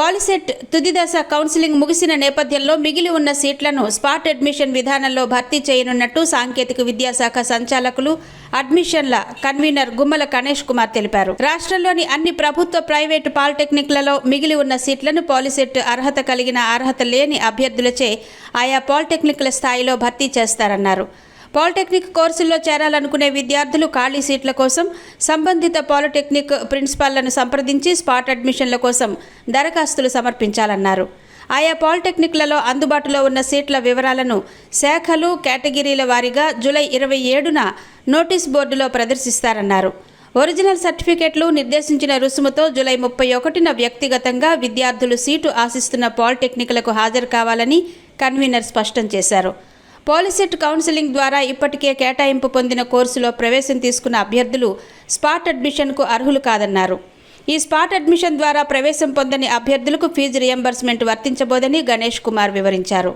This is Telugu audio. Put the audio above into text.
పాలిసెట్ తుదిదశ కౌన్సిలింగ్ ముగిసిన నేపథ్యంలో మిగిలి ఉన్న సీట్లను స్పాట్ అడ్మిషన్ విధానంలో భర్తీ చేయనున్నట్టు సాంకేతిక విద్యాశాఖ సంచాలకులు అడ్మిషన్ల కన్వీనర్ గుమ్మల గణేష్ కుమార్ తెలిపారు. రాష్ట్రంలోని అన్ని ప్రభుత్వ ప్రైవేటు పాలిటెక్నిక్లలో మిగిలి ఉన్న సీట్లను పాలిసెట్ అర్హత కలిగిన అర్హత లేని అభ్యర్థులచే ఆయా పాలిటెక్నిక్ల స్థాయిలో భర్తీ చేస్తారన్నారు. పాలిటెక్నిక్ కోర్సుల్లో చేరాలనుకునే విద్యార్థులు ఖాళీ సీట్ల కోసం సంబంధిత పాలిటెక్నిక్ ప్రిన్సిపాల్లను సంప్రదించి స్పాట్ అడ్మిషన్ల కోసం దరఖాస్తులు సమర్పించాలన్నారు. ఆయా పాలిటెక్నిక్లలో అందుబాటులో ఉన్న సీట్ల వివరాలను శాఖలు కేటగిరీల వారీగా జూలై ఇరవై ఏడున నోటీస్ బోర్డులో ప్రదర్శిస్తారన్నారు. ఒరిజినల్ సర్టిఫికెట్లు నిర్దేశించిన రుసుముతో జూలై ముప్పై ఒకటిన వ్యక్తిగతంగా విద్యార్థులు సీటు ఆశిస్తున్న పాలిటెక్నిక్లకు హాజరు కావాలని కన్వీనర్ స్పష్టం చేశారు. పోలిసెట్ కౌన్సిలింగ్ ద్వారా ఇప్పటికే కేటాయింపు పొందిన కోర్సులో ప్రవేశం తీసుకున్న అభ్యర్థులు స్పాట్ అడ్మిషన్కు అర్హులు కాదన్నారు. ఈ స్పాట్ అడ్మిషన్ ద్వారా ప్రవేశం పొందని అభ్యర్థులకు ఫీజు రియంబర్స్మెంట్ వర్తించబోదని గణేష్ కుమార్ వివరించారు.